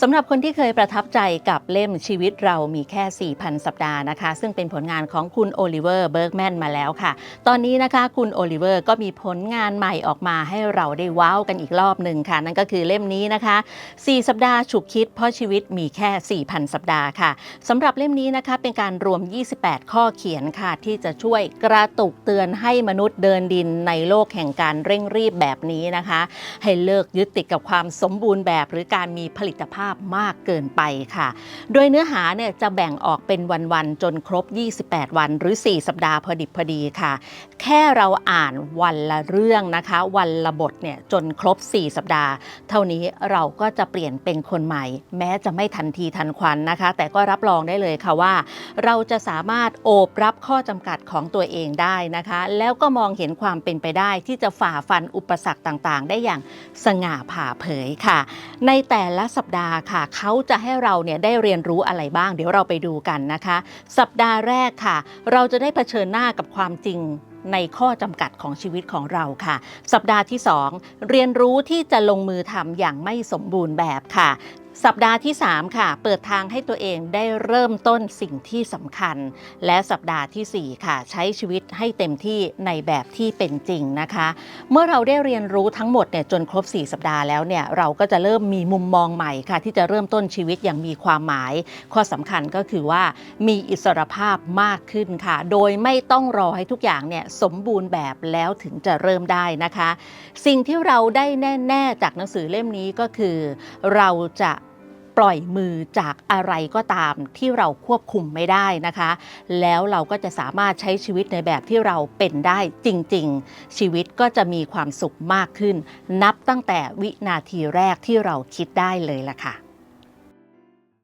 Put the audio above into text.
สำหรับคนที่เคยประทับใจกับเล่มชีวิตเรามีแค่ 4,000 สัปดาห์นะคะ ซึ่งเป็นผลงานของคุณโอลิเวอร์เบิร์กแมนมาแล้วค่ะ ตอนนี้นะคะคุณโอลิเวอร์ก็มีผลงานใหม่ออกมาให้เราได้ว้าวกันอีกรอบหนึ่งค่ะ นั่นก็คือเล่มนี้นะคะ 4 สัปดาห์ฉุกคิด เพราะชีวิตมีแค่ 4,000 สัปดาห์ค่ะสำหรับเล่มนี้นะคะเป็นการรวม 28 ข้อเขียนค่ะ ที่จะช่วยกระตุกเตือนให้มนุษย์เดินดินในโลกแห่งการเร่งรีบแบบนี้นะคะ ให้เลิกยึดติดกับความสมบูรณ์แบบหรือการมีผลิตภาพมากเกินไปค่ะ โดยเนื้อหาเนี่ยจะแบ่งออกเป็นวันๆจนครบ 28 วันหรือ 4 สัปดาห์พอดิบพอดีค่ะ แค่เราอ่านวันละเรื่องนะคะ วันละบทเนี่ยจนครบ 4 สัปดาห์ เท่านี้เราก็จะเปลี่ยนเป็นคนใหม่ แม้จะไม่ทันทีทันควันนะคะ แต่ก็รับรองได้เลยค่ะว่า เราจะสามารถโอบรับข้อจำกัดของตัวเองได้นะคะ แล้วก็มองเห็นความเป็นไปได้ที่จะฝ่าฟันอุปสรรคต่างๆ ได้อย่างสง่าผ่าเผยค่ะ ในแต่ละสัปดาห์ค่ะเขาจะให้เราเนี่ยได้เรียนรู้อะไรบ้าง เดี๋ยวเราไปดูกันนะคะ สัปดาห์แรกค่ะ เราจะได้เผชิญหน้ากับความจริงในข้อจำกัดของชีวิตของเราค่ะ สัปดาห์ที่ 2 เรียนรู้ที่จะลงมือทำอย่างไม่สมบูรณ์แบบค่ะ สัปดาห์ที่ 3 ค่ะ เปิดทางให้ตัวเองได้เริ่มต้นสิ่งที่สำคัญ และสัปดาห์ทีสี่ 4 ค่ะ ใช้ชีวิตให้เต็มที่ในแบบที่เป็นจริงนะคะ เมื่อเราได้เรียนรู้ทั้งหมดเนี่ยจนครบ 4 สัปดาห์แล้วเนี่ยเราก็จะเริ่มมีมุมมองใหม่ค่ะ ที่จะเริ่มต้นชีวิตอย่างมีความหมาย ข้อสำคัญก็คือว่ามีอิสรภาพมากขึ้นค่ะ โดยไม่ต้องรอให้ทุกอย่างเนี่ยสมบูรณ์แบบแล้วถึงจะเริ่มได้นะคะ สิ่งที่เราได้แน่ ๆ จากหนังสือเล่มนี้ก็คือ เราจะ ปล่อยมือจากอะไรก็ตามที่เราควบคุมไม่ได้นะคะ แล้วเราก็จะสามารถใช้ชีวิตในแบบที่เราเป็นได้จริง ๆ ชีวิตก็จะมีความสุขมากขึ้น นับตั้งแต่วินาทีแรกที่เราคิดได้เลยล่ะค่ะ